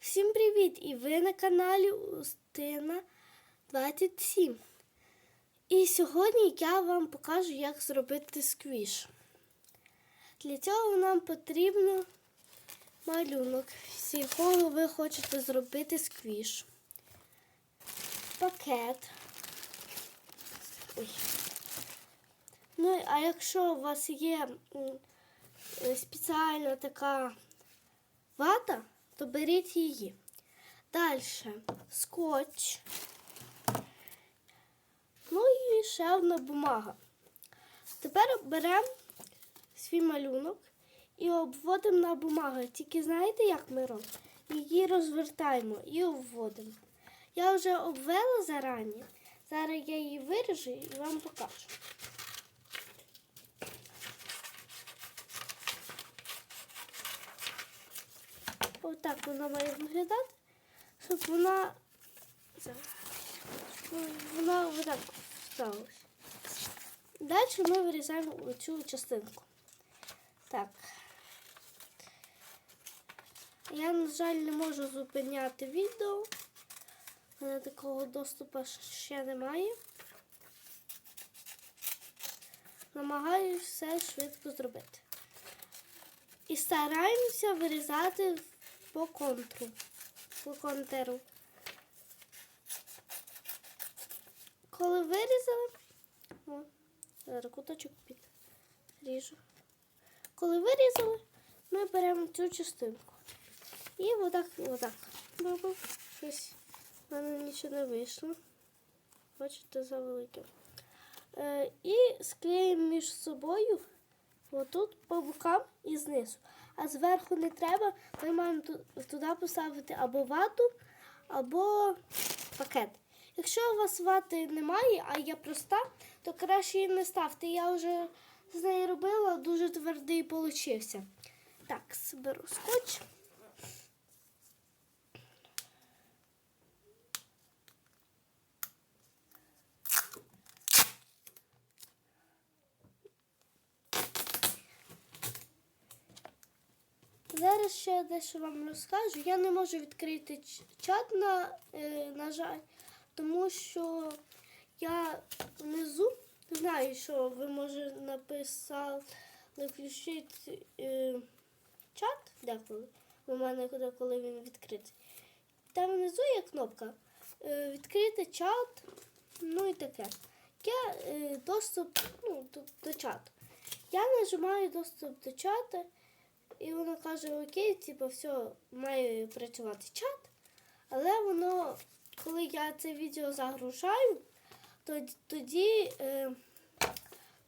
Всім привіт! І ви на каналі Устина 27. І сьогодні я вам покажу, як зробити сквіш. Для цього нам потрібно малюнок, з якого ви хочете зробити сквіш. Пакет. Ой. Ну, а якщо у вас є е, спеціальна така вата, то беріть її. Далі скотч. Ну і ще одна бумага. Тепер беремо свій малюнок і обводимо на бумагу. Тільки знаєте, як ми робимо? Її розвертаємо і обводимо. Я вже обвела зарані. Зараз я її виріжу і вам покажу. Отак вона має виглядати, щоб вона. Щоб Вона отак всталася. Далі ми вирізаємо оцю частинку. Так. Я, на жаль, не можу зупиняти відео. У мене такого доступу ще немає. Намагаюся все швидко зробити. І стараємося вирізати по контуру. По контуру. Коли вирізали, о, зараз куточок під ріжу. Коли вирізали, ми беремо цю частинку. І отак, отак. Робимо. Щось в мене нічого не вийшло. Бачите, завелике. Е, і склеїмо між собою отут по бокам і знизу. А зверху не треба, ми маємо туди поставити або вату, або пакет. Якщо у вас вати немає, а є проста, то краще її не ставте. Я вже з нею робила, дуже твердий получився. Так, зберу скотч. Зараз ще дещо вам розкажу. Я не можу відкрити чат, на, е, на жаль, тому що я внизу знаю, що ви може написали включити е, чат деколи. У мене коли, він відкритий. Там внизу є кнопка е, відкрити чат, ну і таке. Я доступ ну, до, до чату. Я нажимаю доступ до чату. І вона каже, окей, типу, все, має працювати чат. Але воно, коли я це відео загружаю, то тоді е,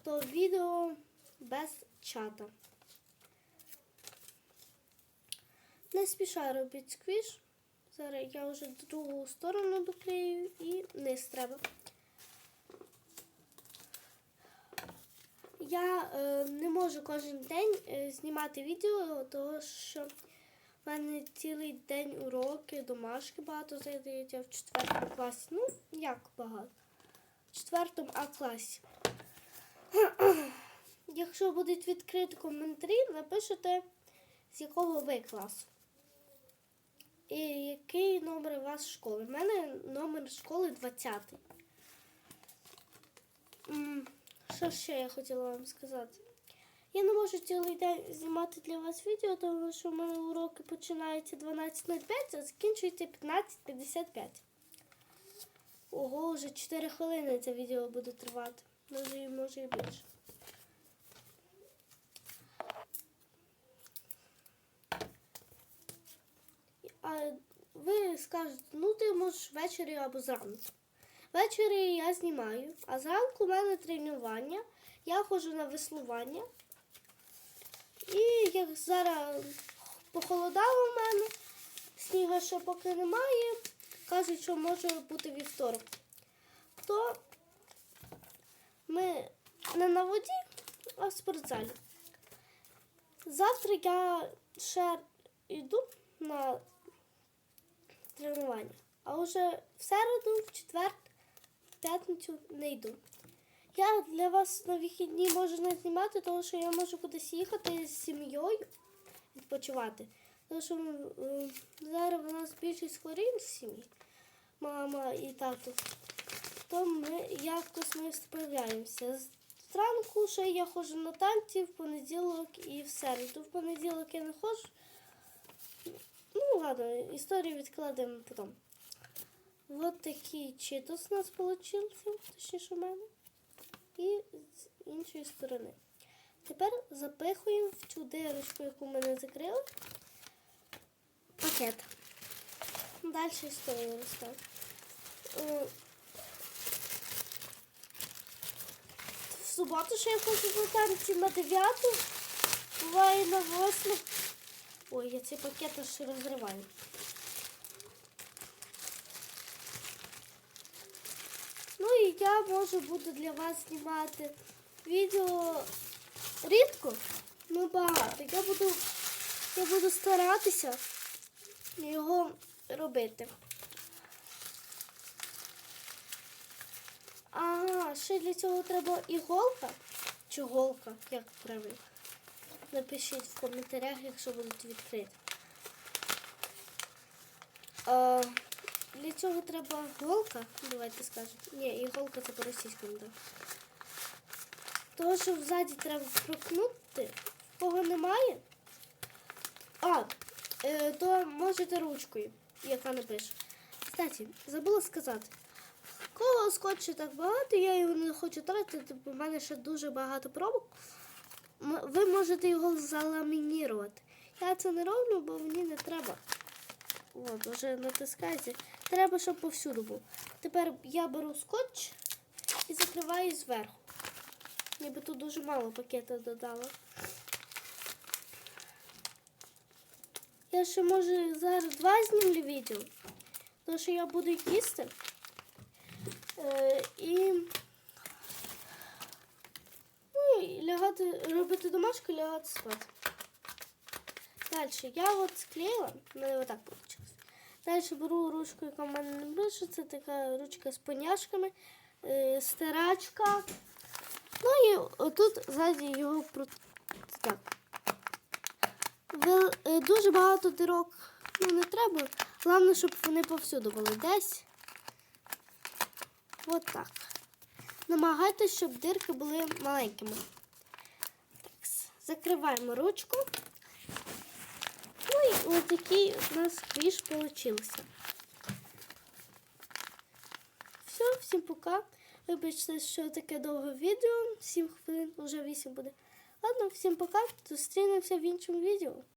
то відео без чата. Не спіша робити сквіш. Зараз я вже другу сторону доклею і низ треба. Я е, не можу кожен день е, знімати відео, тому що в мене цілий день уроки, домашки багато задають, я в четвертому класі. Ну, як багато? В четвертому А класі. Якщо будуть відкриті коментарі, напишете, з якого ви класу. І який номер у вас школи. У мене номер школи 20. Що ще я хотіла вам сказати? Я не можу цілий день знімати для вас відео, тому що в мене уроки починаються 12.05, а закінчуються 15.55. Ого, вже 4 хвилини це відео буде тривати. Може, може і більше. А ви скажете, ну ти можеш ввечері або зранку. Ввечері я знімаю, а зранку у мене тренування. Я ходжу на веслування. І як зараз похолодало в мене, сніга ще поки немає, кажуть, що може бути вівторок. То ми не на воді, а в спортзалі. Завтра я ще йду на тренування, а вже в середу, в четвер, в п'ятницю не йду. Я для вас на вихідні можу не знімати, тому що я можу кудись їхати з сім'єю відпочивати. Тому що зараз у нас більшість хворіють в сім'ї, мама і тато, то ми якось ми справляємося. Зранку ще я ходжу на танці в понеділок і в середу. В понеділок я не ходжу. Ну, ладно, історію відкладемо потім. От такий читос у нас вийшов, точніше в мене. І з іншої сторони. Тепер запихуємо в цю дирочку, яку ми не закрили, пакет. Далі історію. Е, В суботу ще я ходжу на на 9, буває на 8. Ой, я цей пакет аж розриваю. І я можу буду для вас знімати відео рідко, ну багато. Я буду, я буду старатися його робити. Ага, ще для цього треба іголка чи голка, як правильно. Напишіть в коментарях, якщо будуть відкриті. А, для цього треба голка, давайте скажемо. Ні, іголка це по-російському, так. Того, що ззаді треба прокнути, кого немає. А, е, то можете ручкою, яка напише. Кстати, забула сказати. Кого скотчу так багато, я його не хочу тратити, бо в мене ще дуже багато пробок. Ви можете його заламінірувати. Я це не роблю, бо мені не треба. От, вже натискається. Треба, щоб повсюду був. Тепер я беру скотч і закриваю зверху. Ніби тут дуже мало пакета додала. Я ще може зараз два знімлю відео, тому що я буду їсти. Е, і, ну, і лягати, робити домашку і лягати спати. Далі я от склеїла, ну і отак вийшло. Далі беру ручку, яка в мене не більше, це така ручка з поняшками, е, стирачка. Ну і отут ззаді його так. Е, Дуже багато дирок ну, не треба. Головне, щоб вони повсюду були. Десь. От так. Намагайтесь, щоб дирки були маленькими. Так, закриваємо ручку. Ось такий у нас квіш получился. Все, всім пока. Вибачте, що таке довге відео. 7 хвилин, вже 8 буде. Ладно, всім пока. Зустрінемося в іншому відео.